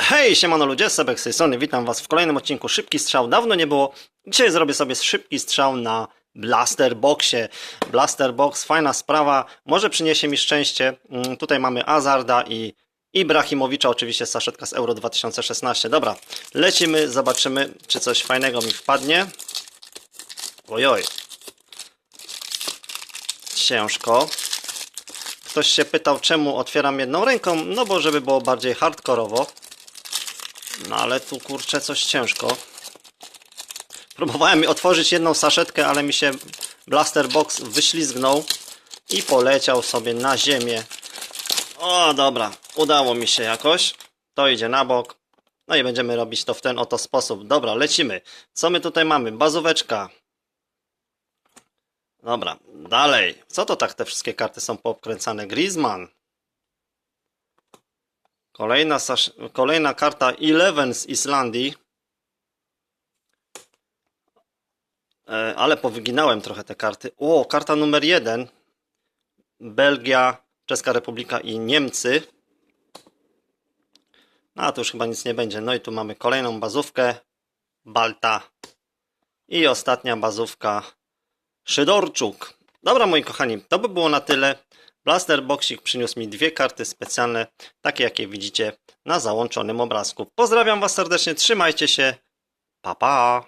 Hej, siemano ludzie, Sebek z tej strony, witam was w kolejnym odcinku Szybki Strzał. Dawno nie było, dzisiaj zrobię sobie szybki strzał na Blaster Boxie. Blaster Box, fajna sprawa, może przyniesie mi szczęście. Mm, Tutaj mamy Azarda i Ibrahimowicza, oczywiście saszetka z Euro 2016. Dobra, lecimy, zobaczymy, czy coś fajnego mi wpadnie. Ojoj. Ciężko. Ktoś się pytał, czemu otwieram jedną ręką, no bo żeby było bardziej hardkorowo. No ale tu kurczę coś ciężko. Próbowałem otworzyć jedną saszetkę, ale mi się blaster box wyślizgnął i poleciał sobie na ziemię. O, dobra, udało mi się jakoś. To idzie na bok. No i będziemy robić to w ten oto sposób. Dobra, lecimy. Co my tutaj mamy? Bazóweczka. Dobra, dalej. Co to tak te wszystkie karty są poobkręcane? Griezmann. Kolejna, kolejna karta Eleven z Islandii. E, ale powyginałem trochę te karty. O, karta numer jeden. Belgia, Czeska Republika i Niemcy. No, a tu już chyba nic nie będzie. No i tu mamy kolejną bazówkę. Balta. I ostatnia bazówka. Szydorczuk. Dobra, moi kochani, to by było na tyle. Blaster Boxik przyniósł mi dwie karty specjalne, takie jakie widzicie na załączonym obrazku. Pozdrawiam Was serdecznie, trzymajcie się. Pa, pa.